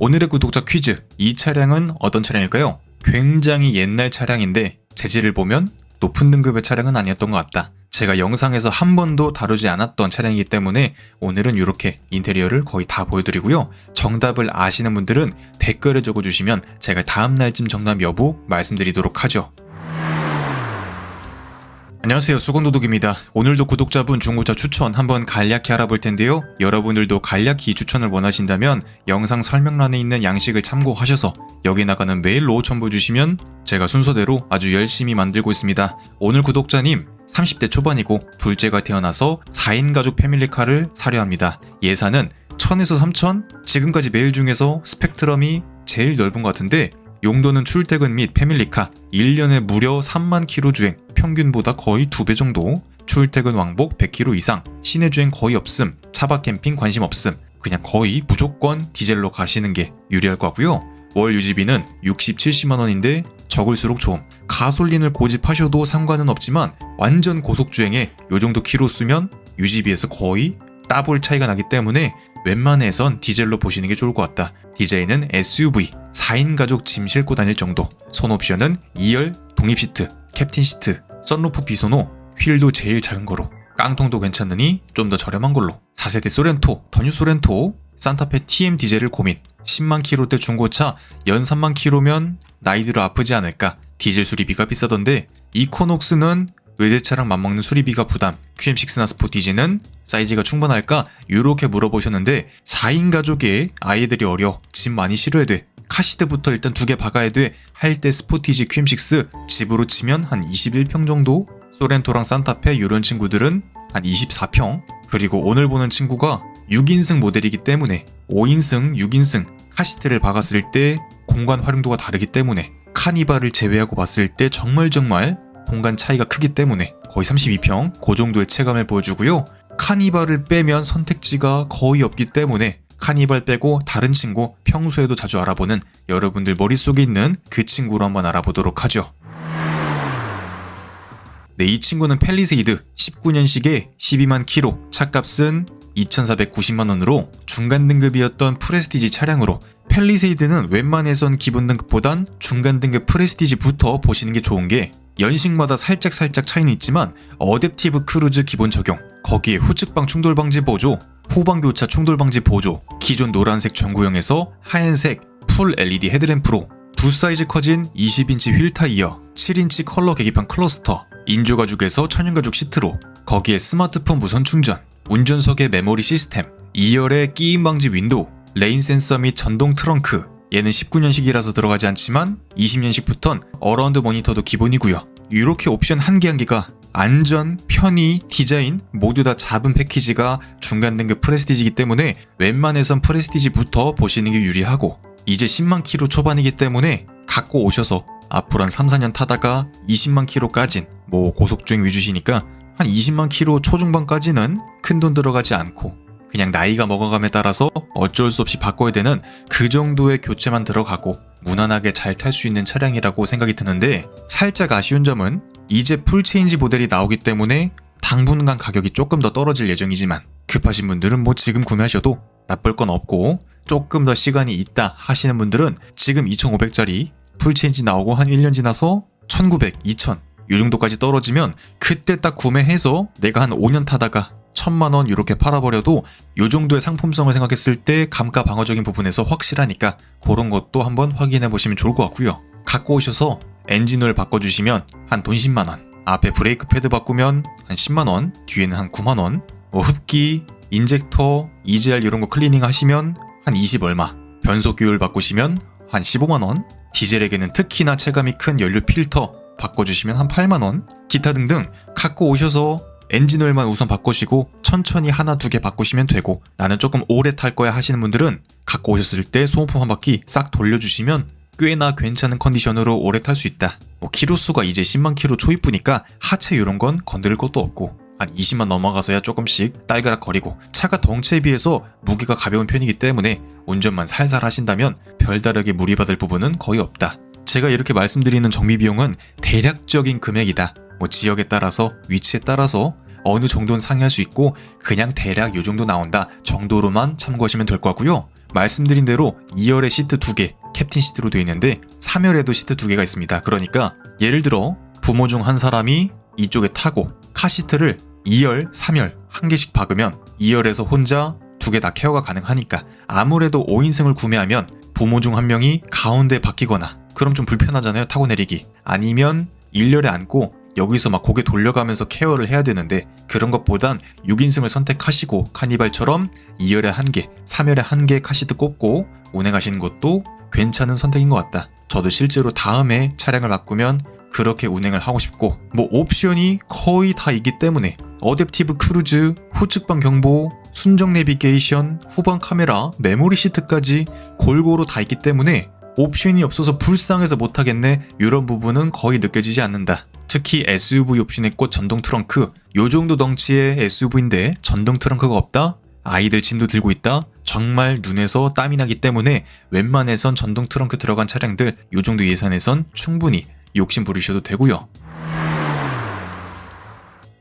오늘의 구독자 퀴즈. 이 차량은 어떤 차량일까요? 굉장히 옛날 차량인데 재질을 보면 높은 등급의 차량은 아니었던 것 같다. 제가 영상에서 한 번도 다루지 않았던 차량이기 때문에 오늘은 이렇게 인테리어를 거의 다 보여드리고요. 정답을 아시는 분들은 댓글을 적어주시면 제가 다음 날쯤 정답 여부 말씀드리도록 하죠. 안녕하세요. 수건도둑입니다. 오늘도 구독자분 중고차 추천 한번 간략히 알아볼 텐데요. 여러분들도 간략히 추천을 원하신다면 영상 설명란에 있는 양식을 참고하셔서 여기 나가는 메일로 첨부 주시면 제가 순서대로 아주 열심히 만들고 있습니다. 오늘 구독자님 30대 초반이고 둘째가 태어나서 4인 가족 패밀리카를 사려 합니다. 예산은 1000에서 3000 지금까지 메일 중에서 스펙트럼이 제일 넓은 것 같은데 용도는 출퇴근 및 패밀리카 1년에 무려 3만 킬로 주행 평균보다 거의 2배 정도 출퇴근 왕복 100km 이상 시내 주행 거의 없음 차박 캠핑 관심 없음 그냥 거의 무조건 디젤로 가시는 게 유리할 것 같고요 월 유지비는 60, 70만 원인데 적을수록 좋음 가솔린을 고집하셔도 상관은 없지만 완전 고속 주행에 요 정도 키로 쓰면 유지비에서 거의 따블 차이가 나기 때문에 웬만해선 디젤로 보시는 게 좋을 것 같다. 디자인은 SUV, 4인 가족 짐 싣고 다닐 정도. 손 옵션은 2열, 독립 시트, 캡틴 시트, 썬루프 비소노, 휠도 제일 작은 거로. 깡통도 괜찮으니 좀 더 저렴한 걸로. 4세대 소렌토, 더뉴 소렌토, 산타페 TM 디젤을 고민. 10만 킬로대 중고차 연 3만 킬로면 나이 들어 아프지 않을까. 디젤 수리비가 비싸던데 이코녹스는 외제차랑 맞먹는 수리비가 부담. QM6나 스포티지는 사이즈가 충분할까? 이렇게 물어보셨는데 4인 가족에 아이들이 어려 짐 많이 실어야 돼. 카시트부터 일단 두 개 박아야 돼. 할때 스포티지 QM6 집으로 치면 한 21평 정도? 소렌토랑 산타페 이런 친구들은 한 24평. 그리고 오늘 보는 친구가 6인승 모델이기 때문에 5인승, 6인승 카시트를 박았을 때 공간 활용도가 다르기 때문에 카니발을 제외하고 봤을 때 정말 정말 공간 차이가 크기 때문에 거의 32평 그 정도의 체감을 보여주고요. 카니발을 빼면 선택지가 거의 없기 때문에 카니발 빼고 다른 친구 평소에도 자주 알아보는 여러분들 머릿속에 있는 그 친구로 한번 알아보도록 하죠. 네, 이 친구는 펠리세이드 19년식에 12만 키로, 차값은 2,490만 원으로 중간 등급이었던 프레스티지 차량으로 펠리세이드는 웬만해선 기본 등급보단 중간 등급 프레스티지부터 보시는 게 좋은 게 연식마다 살짝 살짝 차이는 있지만 어댑티브 크루즈 기본 적용 거기에 후측방 충돌 방지 보조 후방 교차 충돌 방지 보조 기존 노란색 전구형에서 하얀색 풀 LED 헤드램프로 두 사이즈 커진 20인치 휠 타이어 7인치 컬러 계기판 클러스터 인조 가죽에서 천연 가죽 시트로 거기에 스마트폰 무선 충전 운전석에 메모리 시스템 2열에 끼임 방지 윈도우 레인 센서 및 전동 트렁크 얘는 19년식이라서 들어가지 않지만 20년식부턴 어라운드 모니터도 기본이고요. 이렇게 옵션 한 개 한 개가 안전, 편의, 디자인 모두 다 잡은 패키지가 중간 등급 프레스티지이기 때문에 웬만해선 프레스티지부터 보시는 게 유리하고 이제 10만 킬로 초반이기 때문에 갖고 오셔서 앞으로 한 3, 4년 타다가 20만 킬로까진 뭐 고속주행 위주시니까 한 20만 킬로 초중반까지는 큰 돈 들어가지 않고 그냥 나이가 먹어감에 따라서 어쩔 수 없이 바꿔야 되는 그 정도의 교체만 들어가고 무난하게 잘 탈 수 있는 차량이라고 생각이 드는데 살짝 아쉬운 점은 이제 풀체인지 모델이 나오기 때문에 당분간 가격이 조금 더 떨어질 예정이지만 급하신 분들은 뭐 지금 구매하셔도 나쁠 건 없고 조금 더 시간이 있다 하시는 분들은 지금 2,500짜리 풀체인지 나오고 한 1년 지나서 1,900, 2,000 이 정도까지 떨어지면 그때 딱 구매해서 내가 한 5년 타다가 천만 원 이렇게 팔아버려도 요 정도의 상품성을 생각했을 때 감가 방어적인 부분에서 확실하니까 그런 것도 한번 확인해 보시면 좋을 것 같고요. 갖고 오셔서 엔진오일 바꿔주시면 한 돈 10만 원, 앞에 브레이크 패드 바꾸면 한 10만 원, 뒤에는 한 9만 원, 뭐 흡기, 인젝터, EGR 이런 거 클리닝 하시면 한 20 얼마, 변속 교율 바꾸시면 한 15만 원, 디젤에게는 특히나 체감이 큰 연료 필터 바꿔주시면 한 8만 원, 기타 등등 갖고 오셔서 엔진 오일만 우선 바꾸시고 천천히 하나 두 개 바꾸시면 되고 나는 조금 오래 탈 거야 하시는 분들은 갖고 오셨을 때 소모품 한 바퀴 싹 돌려주시면 꽤나 괜찮은 컨디션으로 오래 탈 수 있다. 뭐 키로수가 이제 10만 키로 초입부니까 하체 이런 건 건드릴 것도 없고 한 20만 넘어가서야 조금씩 딸그락 거리고 차가 덩치에 비해서 무게가 가벼운 편이기 때문에 운전만 살살 하신다면 별다르게 무리받을 부분은 거의 없다. 제가 이렇게 말씀드리는 정비 비용은 대략적인 금액이다. 뭐 지역에 따라서 위치에 따라서 어느 정도는 상회할 수 있고 그냥 대략 요 정도 나온다 정도로만 참고하시면 될것 같고요. 말씀드린 대로 2열에 시트 2개, 캡틴 시트로 되어 있는데 3열에도 시트 2개가 있습니다. 그러니까 예를 들어 부모 중 한 사람이 이쪽에 타고 카시트를 2열, 3열 한 개씩 박으면 2열에서 혼자 두 개 다 케어가 가능하니까 아무래도 5인승을 구매하면 부모 중 한 명이 가운데 박히거나 그럼 좀 불편하잖아요 타고 내리기 아니면 1열에 앉고 여기서 막 고개 돌려가면서 케어를 해야 되는데 그런 것보단 6인승을 선택하시고 카니발처럼 2열에 한 개, 3열에 한 개 카시트 꼽고 운행하시는 것도 괜찮은 선택인 것 같다. 저도 실제로 다음에 차량을 바꾸면 그렇게 운행을 하고 싶고 뭐 옵션이 거의 다 있기 때문에 어댑티브 크루즈, 후측방 경보, 순정 내비게이션, 후방 카메라, 메모리 시트까지 골고루 다 있기 때문에 옵션이 없어서 불쌍해서 못하겠네 이런 부분은 거의 느껴지지 않는다. 특히 SUV 옵션에 꽂 전동 트렁크 요 정도 덩치의 SUV인데 전동 트렁크가 없다? 아이들 짐도 들고 있다? 정말 눈에서 땀이 나기 때문에 웬만해선 전동 트렁크 들어간 차량들 요 정도 예산에선 충분히 욕심 부리셔도 되고요.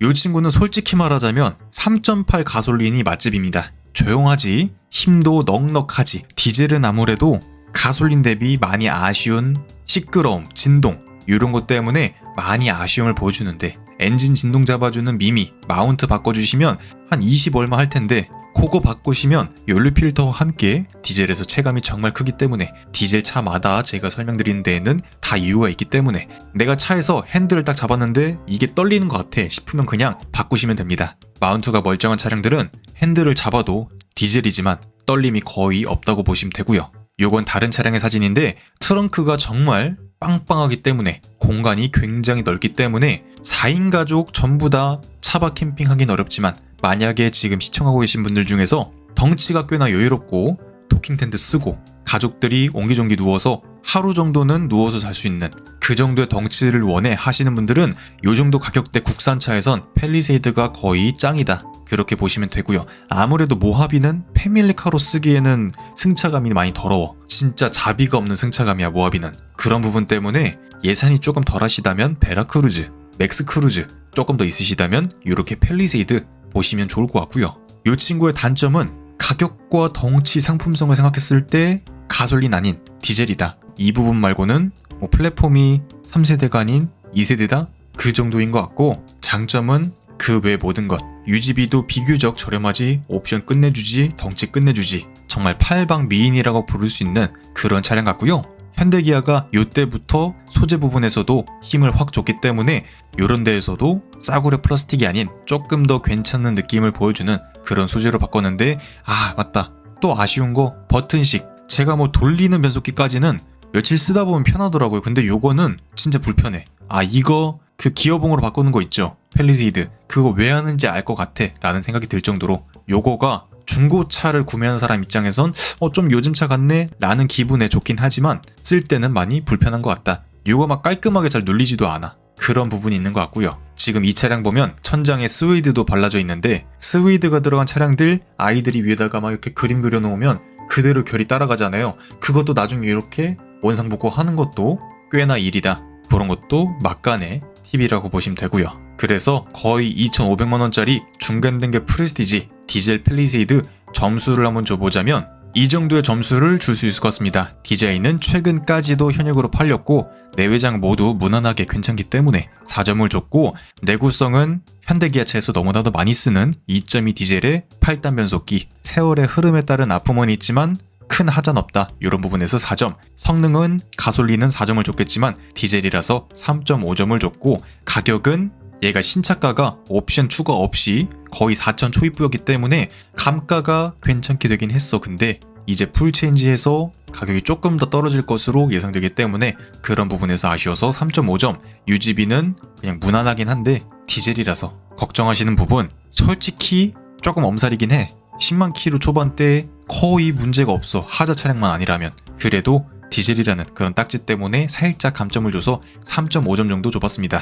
요 친구는 솔직히 말하자면 3.8 가솔린이 맛집입니다. 조용하지, 힘도 넉넉하지, 디젤은 아무래도 가솔린 대비 많이 아쉬운 시끄러움, 진동 이런 것 때문에 많이 아쉬움을 보여주는데 엔진 진동 잡아주는 미미 마운트 바꿔주시면 한 20 얼마 할 텐데 그거 바꾸시면 연료 필터와 함께 디젤에서 체감이 정말 크기 때문에 디젤 차마다 제가 설명드리는 데에는 다 이유가 있기 때문에 내가 차에서 핸들을 딱 잡았는데 이게 떨리는 것 같아 싶으면 그냥 바꾸시면 됩니다. 마운트가 멀쩡한 차량들은 핸들을 잡아도 디젤이지만 떨림이 거의 없다고 보시면 되고요. 요건 다른 차량의 사진인데 트렁크가 정말 빵빵하기 때문에 공간이 굉장히 넓기 때문에 4인 가족 전부 다 차박 캠핑하긴 어렵지만 만약에 지금 시청하고 계신 분들 중에서 덩치가 꽤나 여유롭고 도킹 텐트 쓰고 가족들이 옹기종기 누워서 하루 정도는 누워서 잘 수 있는 그 정도의 덩치를 원해 하시는 분들은 요 정도 가격대 국산차에선 펠리세이드가 거의 짱이다. 그렇게 보시면 되고요. 아무래도 모하비는 패밀리카로 쓰기에는 승차감이 많이 더러워. 진짜 자비가 없는 승차감이야 모하비는. 그런 부분 때문에 예산이 조금 덜 하시다면 베라크루즈, 맥스크루즈 조금 더 있으시다면 이렇게 펠리세이드 보시면 좋을 것 같고요. 이 친구의 단점은 가격과 덩치 상품성을 생각했을 때 가솔린 아닌 디젤이다. 이 부분 말고는 뭐 플랫폼이 3세대가 아닌 2세대다? 그 정도인 것 같고 장점은 그 외 모든 것. 유지비도 비교적 저렴하지 옵션 끝내주지 덩치 끝내주지. 정말 팔방 미인이라고 부를 수 있는 그런 차량 같고요. 현대기아가 요때부터 소재 부분에서도 힘을 확 줬기 때문에 요런 데에서도 싸구려 플라스틱이 아닌 조금 더 괜찮은 느낌을 보여주는 그런 소재로 바꿨는데 아 맞다. 또 아쉬운 거 버튼식. 제가 뭐 돌리는 변속기까지는 며칠 쓰다 보면 편하더라고요. 근데 요거는 진짜 불편해. 아 이거 그 기어봉으로 바꾸는 거 있죠? 펠리세이드. 그거 왜 하는지 알 것 같아 라는 생각이 들 정도로 요거가 중고차를 구매하는 사람 입장에선 어 좀 요즘 차 같네? 라는 기분에 좋긴 하지만 쓸 때는 많이 불편한 것 같다. 요거 막 깔끔하게 잘 눌리지도 않아. 그런 부분이 있는 것 같고요. 지금 이 차량 보면 천장에 스웨이드도 발라져 있는데 스웨이드가 들어간 차량들 아이들이 위에다가 막 이렇게 그림 그려 놓으면 그대로 결이 따라가잖아요. 그것도 나중에 이렇게 원상복구 하는 것도 꽤나 일이다 그런 것도 막간의 팁이라고 보시면 되고요. 그래서 거의 2,500만 원짜리 중간 단계 프레스티지 디젤 펠리세이드 점수를 한번 줘보자면 이 정도의 점수를 줄 수 있을 것 같습니다. 디자인은 최근까지도 현역으로 팔렸고 내외장 모두 무난하게 괜찮기 때문에 4점을 줬고 내구성은 현대기아차에서 너무나도 많이 쓰는 2.2 디젤의 8단 변속기 세월의 흐름에 따른 아픔은 있지만 큰 하자는 없다. 이런 부분에서 4점. 성능은 가솔린은 4점을 줬겠지만 디젤이라서 3.5점을 줬고 가격은 얘가 신차가가 옵션 추가 없이 거의 4천 초입부였기 때문에 감가가 괜찮게 되긴 했어. 근데 이제 풀체인지해서 가격이 조금 더 떨어질 것으로 예상되기 때문에 그런 부분에서 아쉬워서 3.5점. 유지비는 그냥 무난하긴 한데 디젤이라서 걱정하시는 부분 솔직히 조금 엄살이긴 해. 10만 킬로 초반대 거의 문제가 없어. 하자 차량만 아니라면. 그래도 디젤이라는 그런 딱지 때문에 살짝 감점을 줘서 3.5점 정도 줘봤습니다